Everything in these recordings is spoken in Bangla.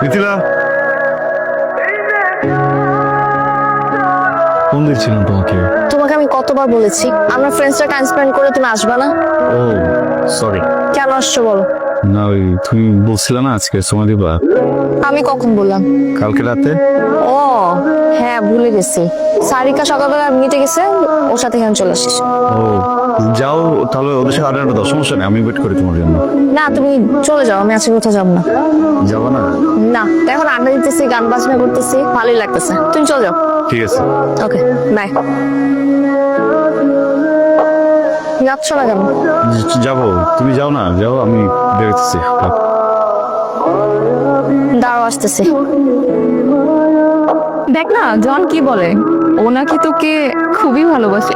মিথিলা ফোন দিচ্ছিলাম তোমাকে? তোমাকে আমি কতবার বলেছি? আমরা ফ্রেন্ডসরা টাইম স্পেন্ড করে তুমি আসবা না? ও সরি কেন আসছো বলো? না ওই তুমি বলছিলে না আজকে সময় দিবা? আমি কখন বললাম? কালকে রাতে? ও হ্যাঁ ভুলে গেছি। সারিকা সকালবেলা মিটে গেছে ওর সাথে এখানে চলে আসিস। ও যাও তাহলে ওদের সাথে আড্ডা দাও সমস্যা নেই আমি ওয়েট করি তোমার জন্য। না তুমি চলে যাও আমি আজকে কোথাও যাব না। যাব না? না এখন আড্ডা দিতেছি গান বাজনা করতেছি ভালোই লাগতেছে। তুমি চলে যাও। ঠিক আছে। ওকে বাই যাচ্ছ না কেন? যাব। তুমি যাও না যাও আমি বেরোতেছি। থাক। দাঁড়াও আসতেছি। দেখ না জন কি বলে? ও নাকি তোকে খুবই ভালোবাসে।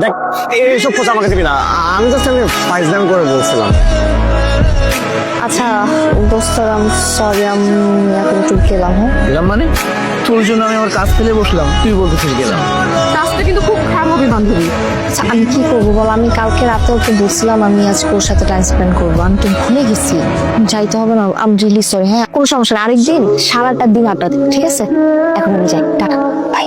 দেখ এইসব কথা আমাকে দিবি না। আমি জাস্ট আমি ফাইজলাম করে বলছিলাম। আচ্ছা দোস্ত আম সরি আমি এখন একটু গেলাম হ্যাঁ? গেলাম মানে? তোর জন্য আমি আমার কাজ ফেলে বসলাম। তুই বলতেছিস গেলাম। কাজটা কিন্তু খুব খারাপ হবে বান্ধবী। আচ্ছা আমি কি করব বল? আমি কালকে রাতে ওকে বলছিলাম আমি আজকে ওর সাথে টাইম স্পেন্ড করব। আমি তো ভুলে গেছি। যাইতে হবে না আমি রিলি সরি হ্যাঁ কোনো সমস্যা নেই আরেকদিন সারাটা দিন আড্ডা দেবো ঠিক আছে? এখন আমি যাই। টাটা। বাই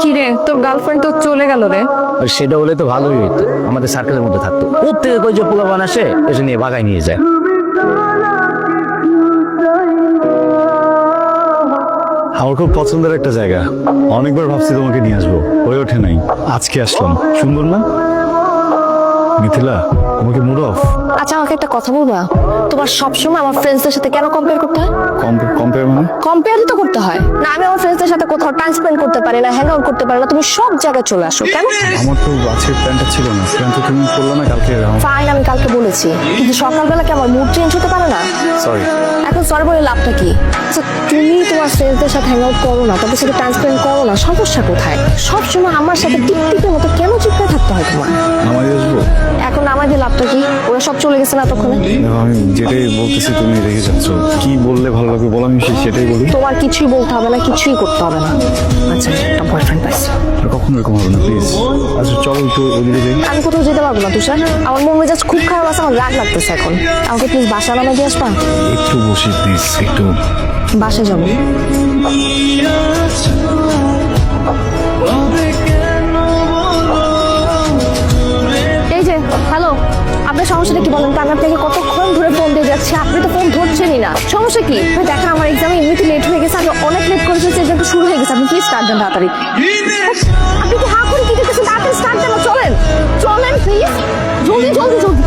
কি রে তোর গার্লফ্রেন্ড তো চলে গেল রে। সেটা হলে তো ভালোই হইতো। আমাদের সার্কেলের মধ্যে থাকতো। থেকে কই যে পোলাপান আসে এসে নিয়ে বাগায় নিয়ে যায়। আমার খুব পছন্দের একটা জায়গা। অনেকবার ভাবছি তোমাকে নিয়ে আসব। হয়ে ওঠে নাই। আজকে আসলাম। সুন্দর না? মিথিলা তোমাকে মুড অফ আচ্ছা আমাকে একটা কথা বলবা? তোমার সবসময় আমার ফ্রেন্ডসদের সাথে কেন কম্পেয়ার করতে হয়? কম্পেয়ার মানে? কম্পেয়ারই তো করতে হয়। না আমি আমার ফ্রেন্ডসদের সাথে কোথাও টাইম স্পেন্ড করতে পারি না হ্যাং আউট করতে পারি না তুমি সব জায়গায় চলে আসো কেন? আমার তো আজকের প্ল্যানটা ছিল না। প্ল্যান তো তুমি করলে না কালকে ফাইন আমি কালকে বলেছি। কিন্তু সকালবেলা কি আমার মুড চেঞ্জ হতে পারে না? সরি এখন সরি বলে লাভটা কি? আচ্ছা তুমি তোমার ফ্রেন্ডদের সাথে হ্যাং আউট করো না তাদের সাথে টাইম স্পেন্ড করো না সমস্যা কোথায়? সবসময় আমার সাথে টিকটিকের মতো কেন চিৎকার থাকতে হয় তোমার? আমায় এখন আমাদের লাভটা কি? ওরা সব চলে গেছে না তখন আমি যেটাই বলতেছি তুমি রেখে যাচ্ছ। কি বললে ভালো লাগবে বলো আমি সেটাই বলি। তোমার কিছুই বলতে হবে না কিছুই করতে হবে না। আচ্ছা একটা বয়ফ্রেন্ড পাইছি। আর কখনো এরকম হবে না প্লিজ আচ্ছা চলো একটু ওদিকে যাই। আমি কোথাও যেতে পারব না তুষার। আমার মন মেজাজ খুব খারাপ আছে আমার রাগ লাগতেছে এখন। আমাকে প্লিজ বাসা নামে দিয়ে আসবা? একটু বসি প্লিজ একটু। বাসে যাব। আমি আপনাকে কতক্ষণ ধরে ফোন দিয়ে যাচ্ছি? আপনি তো ফোন ধরছেনই না। সমস্যা কি? আপনি দেখেন আমার এক্সামে এমনিতে লেট হয়ে গেছে, আমি অনেক লেট করে ফেলছি এটা শুরু হয়ে গেছে। আপনি প্লিজ স্টার্ট দেন তাড়াতাড়ি। আপনি কি হা করে কি তাড়াতাড়ি স্টার্ট দেন চলেন। চলেন প্লিজ জলদি জলদি জলদি।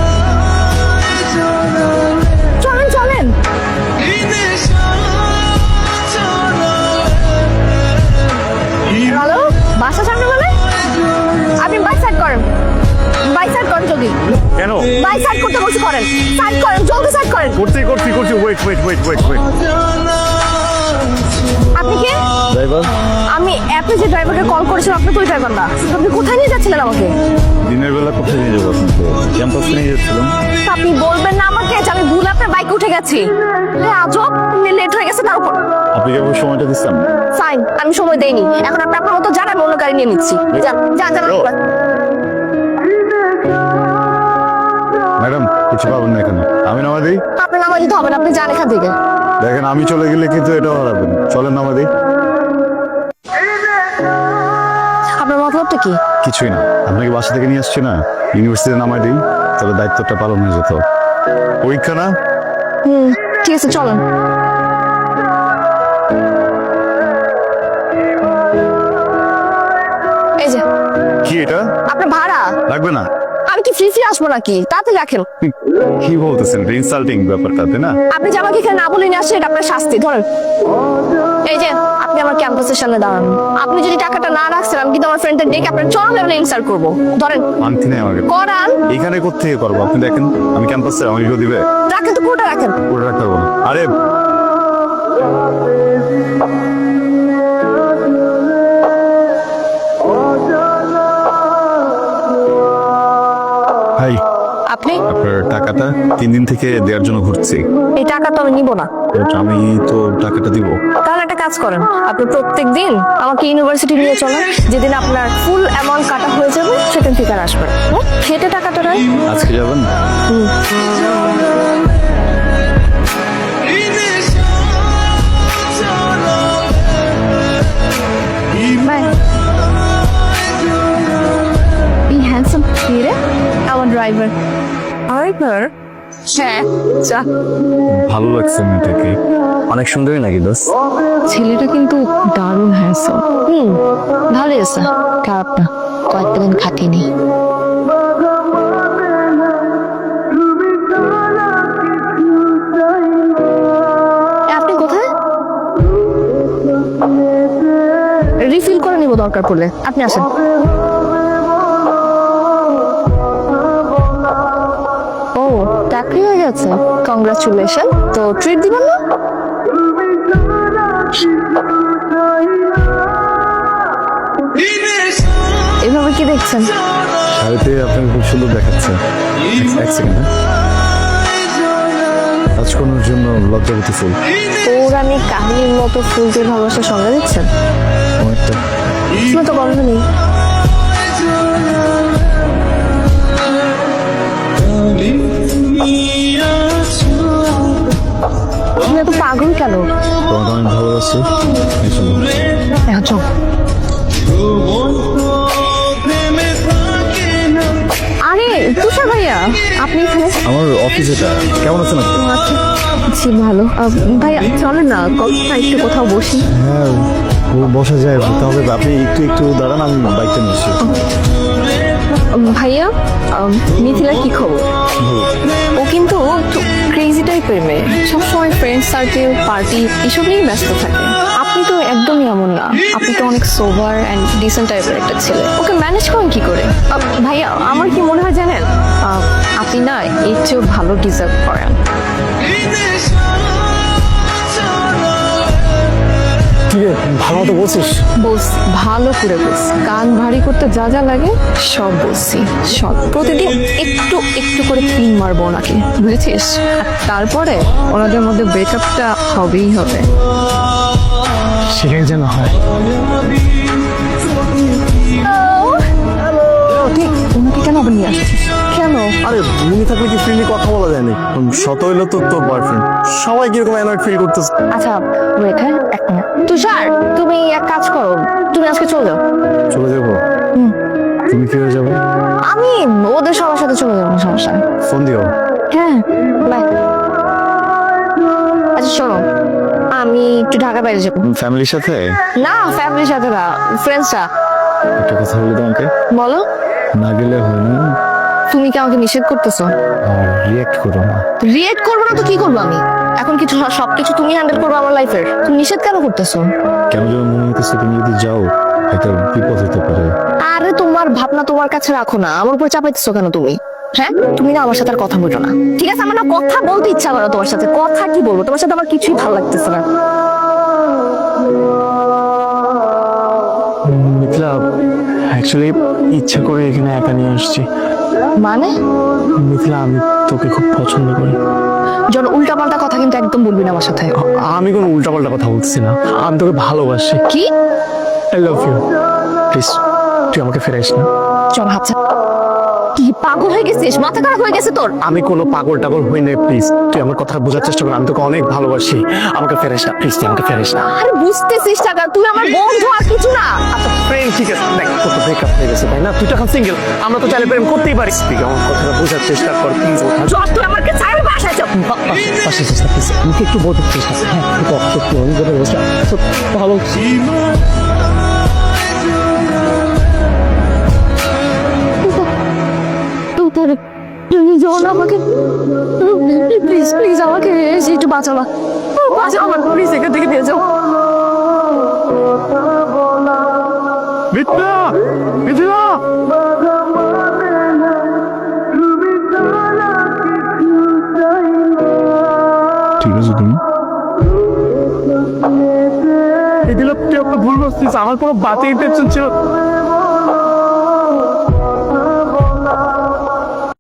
কেন? বাইক সাইড করতে বসে করেন সাইড করেন জলদি সাইড করেন। করছি করছি করছি। Wait wait wait wait wait আপনি কে? ড্রাইভার আমি অ্যাপে যে ড্রাইভারকে কল করেছিলাম আপনি তো ওই ড্রাইভার না। আপনি কোথায় নিয়ে যাচ্ছিলেন আমাকে? দিনের বেলা কোথায় নিয়ে যাব আপনাকে? ক্যাম্পাসে নিয়ে যাচ্ছিলাম। আপনি বলবেন না আমাকে যে আমি ভুল আপনার বাইকে উঠে গেছি। আজব লেট হয়ে গেছে তার উপর। আপনি কেবল সময়টা দিচ্ছেন? ফাইন আমি সময় দেইনি। এখন আপনি আপনার মতো যান আমি অন্য গাড়ি নিয়ে নিচ্ছি। যান যান যান। কিছু পাবেন না এখানে আমি নামা দিই? আপনার নামা দিতে হবে না আপনি যান এখান থেকে। দেখেন আমি চলে গেলে কিন্তু এটাও হারাবেন। চলেন নামা দিই। আপনার মতলবটা কি? কিছুই না। আপনাকে বাসা থেকে নিয়ে আসছি না। ইউনিভার্সিটিতে নামাই দিই তবে দায়িত্বটা পালন হয়ে যেত। পরীক্ষা না? হুম ঠিক আছে চলেন। এই যে কি এটা? আপনার ভাড়া? লাগবে না। আমি কি ফ্রি ফ্রি আসব নাকি? তাড়াতাড়ি রাখেন। কি বলতেছেন? ইনসাল্টিং ব্যাপারটা তাই না? আপনি যে আমাকে এখানে না বলে নিয়ে আসছেন এটা আপনার শাস্তি। ধরেন। এই যে আপনি আমার ক্যাম্পাসের সামনে দাঁড়ান। আপনি যদি টাকাটা না রাখছেন আমি কিন্তু আমার ফ্রেন্ডদের ডেকে আপনার চরম লেভেলে ইনসাল্ট করব। ধরেন। মানতি নেই আমাকে। করান। এখানে কোথেকে করব? আপনি দেখেন আমি ক্যাম্পাসে আমাকে কেউ দিবে? রাখেন তো পুরোটা রাখেন। করে রাখতে পারব না। আরে! টাকাটা তিন দিন থেকে দেওয়ার জন্য ঘুরছি। এই টাকা তো আমি নিব না। আমি তো টাকাটা দিব। তাহলে একটা কাজ করেন আপনি প্রত্যেক দিন আমাকে ইউনিভার্সিটি নিয়ে চলেন যেদিন আপনার ফুল অ্যামাউন্ট কাটা হয়ে যাবে সেদিন থেকে আর আসবেন? হেঁটে টাকাটা নেন। আজকে যাবেন? বাই এই হ্যান্ডসাম রে আমার ড্রাইভার ড্রাইভার হ্যাঁ যা। ভালো লাগছে মেয়েটাকে। অনেক সুন্দরী নাকি দোষ ছেলেটা কিন্তু দারুণ হ্যান্ডসাম হুম ভালো আছে। খারাপ না কয়েকটা দিন খাটিনি আপনি কোথায়? রিফিল করে নিব দরকার পড়লে। আপনি আসেন। ও চাকরি হয়ে গেছে। কংগ্রাচুলেশন তো ট্রিট দিবেন না? এভাবে কি দেখছেন? শাড়িতে আপনাকে খুব সুন্দর দেখাচ্ছে। এক- সেকেন্ড রাজকন্যার জন্য লজ্জাবতী ফুল। পৌরাণিক কাহিনীর মতো ফুল দিয়ে ভালোবাসার সঙ্গে দিচ্ছেন? অনেকটা তো গন্ধ নেই। তুমি এত পাগল কেন? তোমাকে অনেক ভালোবাসি এখন চল। আরে তুষার ভাইয়া আপনি এখানে? আমার অফিস এটা। কেমন আছেন আপনি? আচ্ছা। জি ভালো। আহ, ভাইয়া চলেন না কথা একটু কোথাও বসি। হ্যাঁ ও বসা যায়। তাহলে আপনি একটু একটু দাঁড়ান আমি বাইকটা নিচ্ছি ভাইয়া মিথিলা কি খবর? ও কিন্তু ক্রেজি টাইপের মেয়ে। সবসময় ফ্রেন্ড সার্কেল পার্টি এসব নিয়েই ব্যস্ত থাকে। আপনি তো একদমই এমন না। আপনি তো অনেক সোভার অ্যান্ড ডিসেন্ট টাইপের একটা ছেলে। ওকে ম্যানেজ করেন কি করে? ভাইয়া আমার কি মনে হয় জানেন? আপনি না এর চেয়েও ভালো ডিজার্ভ করেন। ভালো মতো বলছিস? বলছি ভালো করে বলছি। কান ভারী করতে যা যা লাগে সব বলছি। সব। প্রতিদিন একটু একটু করে পিন মারবো ওনাকে বুঝেছিস? আর তারপরে ওনাদের মধ্যে ব্রেকআপটা হবেই হবে। সেটাই যেন হয়। ওনাকে কেন আবার নিয়ে আসছিস? কেন? আরে মুনি থাকলে কি ফ্রিলি কথা বলা যায় না শত হইল তো তোর বয়ফ্রেন্ড সবাই কীরকম ফিল করতেছে? আচ্ছা ওয়েট হ্যাঁ? তুষার তুমি এক কাজ করো তুমি আজকে চলে যাও। চলে যাব? তুমি কি হয়ে যাবে? আমি ওদের সবার সাথে চলে যাব সমস্যা। ফোন দিও। হ্যাঁ বাই। আচ্ছা শোনো আমি একটু ঢাকা বাইরে যাব। ফ্যামিলির সাথে? না ফ্যামিলির সাথে না ফ্রেন্ডসরা একটা কথা বলি তোমাকে? বলো। না গেলে হয় না। তুমি কি আমাকে নিষেধ করতেছো? রিয়েক্ট করো না। রিয়েক্ট করব না তো কি করব আমি? এখন কিছু সবকিছু তুমি হ্যান্ডেল করব আমার লাইফের তুমি নিষেধ কেন করতেছো? কেন যেন মনে হইতেছে তুমি যদি যাও একটা বিপদ হতে পারে। আরে তোমার ভাবনা তোমার কাছে রাখো না। আমার উপর চাপাইতেছো কেন তুমি? হ্যাঁ? তুমি না আমার সাথে আর কথা বলো না। ঠিক আছে আমার না কথা বলতে ইচ্ছা করে তোমার সাথে। কথা কি বলব? তোমার সাথে আমার কিছুই ভালো লাগতেছে না। মিথিলা অ্যাকচুয়ালি ইচ্ছা করে এখানে একা নিয়ে আসছি। মানে? মিথিলা আমি তোকে খুব পছন্দ করি। জন উল্টা পাল্টা কথা কিন্তু একদম বলবি না আমার সাথে। আমি কোনো উল্টাপাল্টা কথা বলছি না। আমি তোকে ভালোবাসি। কি? আই লাভ ইউ প্লিজ তুই আমাকে ফেরাইস না। চল হাত। কি পাগল হয়ে গেছিস? মাথা খারাপ হয়ে গেছে তোর। আমি কোনো পাগল টাগল হই না প্লিজ তুই আমার কথা বোঝার চেষ্টা কর আমি তোকে অনেক ভালোবাসি। আমাকে ফেরাইস না প্লিজ আমাকে ফেরাইস না। আরে বুঝতেছিস টাকা তুই আমার বন্ধু আর কিছু না। আচ্ছা প্রেম ঠিক আছে দেখ তোর তো ব্রেকআপ হয়ে গেছে তাই না? তুই তো এখন সিঙ্গেল আমরা তো চাইলে প্রেম করতেই পারি। তুই আমার কথাটা বোঝার চেষ্টা কর প্লিজ তুই আমাকে ছাড় বাসায় চল পাশে চেষ্টা প্লিজ আমাকে একটু বোঝার চেষ্টা কর। হ্যাঁ কষ্ট একটু আমি বোঝার চেষ্টা ভালো। বাঁচাবা। বাঁচাও আমার প্লিজ এখান থেকে নিয়ে যাও। মিথিলা! মিথিলা ভুল বুঝছিস আমার কোনো বাতে ইন্টেনশন ছিল